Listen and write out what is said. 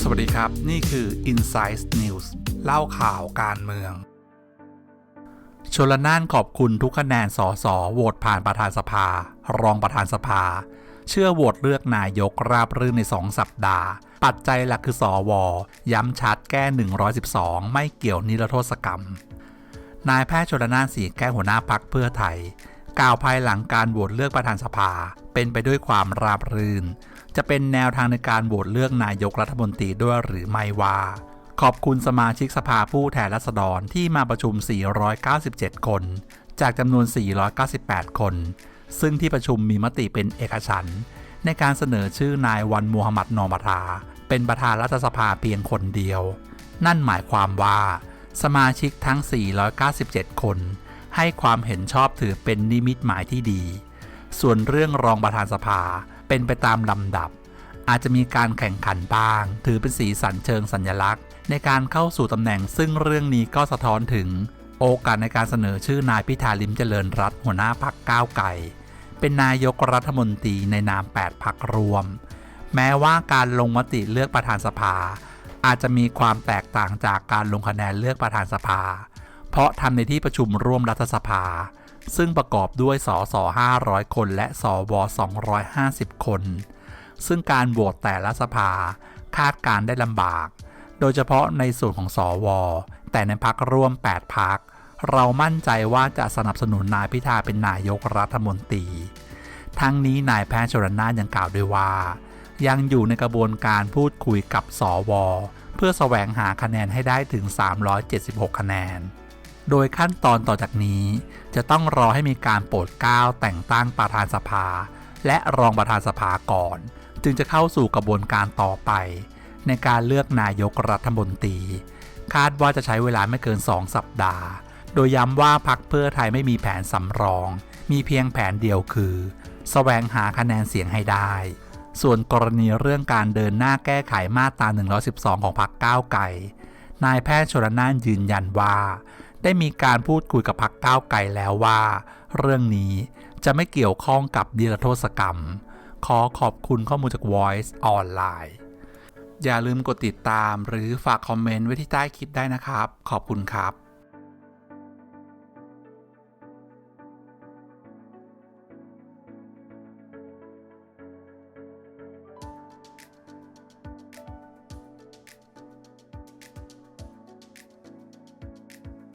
สวัสดีครับ นี่คือ Insight News เล่าข่าวการเมือง ชลน่านขอบคุณทุกคะแนนสอสอโหวตผ่านประธานสภา รองประธานสภา เชื่อโหวตเลือกนายกราบรื่นในสองสัปดาห์ ปัจจัยหลักคือสอวอย้ำชัดแก้ 112 ไม่เกี่ยวนิรโทษกรรมนายแพทย์ชลนานสีแก้วหัวหน้าพักเพื่อไทย กล่าวภายหลังการโหวตเลือกประธานสภา เป็นไปด้วยความราบรื่น จะเป็นแนวทางในการโหวตเลือกนายกรัฐมนตรีด้วยหรือไม่ว่า ขอบคุณสมาชิกสภาผู้แทนราษฎรที่มาประชุม 497 คน จากจำนวน 498 คน ซึ่งที่ประชุมมีมติเป็นเอกฉันท์ในการเสนอชื่อนายวันมูฮัมหมัดนอมาทาเป็นประธานรัฐสภาเพียงคนเดียว นั่นหมายความว่า สมาชิกทั้ง 497 คน ให้ความเห็นชอบถือเป็นนิมิตหมายที่ดี ส่วนเรื่องรองประธานสภาเป็นไปตามลำดับ อาจจะมีการแข่งขันบ้าง ถือเป็นสีสันเชิงสัญลักษณ์ ในการเข้าสู่ตำแหน่งซึ่งเรื่องนี้ก็สะท้อนถึง โอกาสในการเสนอชื่อนายพิธาลิมเจริญรัตน์หัวหน้าพักก้าวไก่ เป็นนายกรัฐมนตรีในนาม8พักรวม แม้ว่าการลงมติเลือกประธานสภาอาจจะมีความแตกต่างจากการลงคะแนนเลือกประธานสภา เพราะทำในที่ประชุมร่วมรัฐสภา ซึ่งประกอบด้วยสส500 คนและสว250 คน ซึ่งการโหวตแต่ละสภาคาดการได้ลำบาก โดยเฉพาะในส่วนของสว แต่ในพักร่วม 8 พัก เรามั่นใจว่าจะสนับสนุนนายพิธาเป็นนายกรัฐมนตรี ทั้งนี้นายแพทย์ชรนานยังกล่าวด้วยว่า ยังอยู่ในกระบวนการพูดคุยกับสว เพื่อแสวงหาคะแนนให้ได้ถึง 376 คะแนน โดยขั้นตอนต่อจากนี้ จะต้องรอให้มีการโปรดเกล้าแต่งตั้งประธานสภา และรองประธานสภาก่อน จึงจะเข้าสู่กระบวนการต่อไป ในการเลือกนายกรัฐมนตรี คาดว่าจะใช้เวลาไม่เกิน 2 สัปดาห์ โดยย้ำว่าพักเพื่อไทยไม่มีแผนสำรอง มีเพียงแผนเดียวคือแสวงหาคะแนนเสียงให้ได้ ส่วนกรณีเรื่องการเดินหน้าแก้ไขมาตรา112 ของพรรคก้าวไกลนายแพทย์ชลนานยืนยันว่า ได้มีการพูดคุยกับพรรคก้าวไกลแล้วว่า เรื่องนี้จะไม่เกี่ยวข้องกับดิรโทษกรรม ขอขอบคุณข้อมูลจาก Voice ออนไลน์อย่าลืมกดติดตามหรือฝากคอมเมนต์ไว้ที่ใต้คลิปได้นะครับ ขอบคุณครับ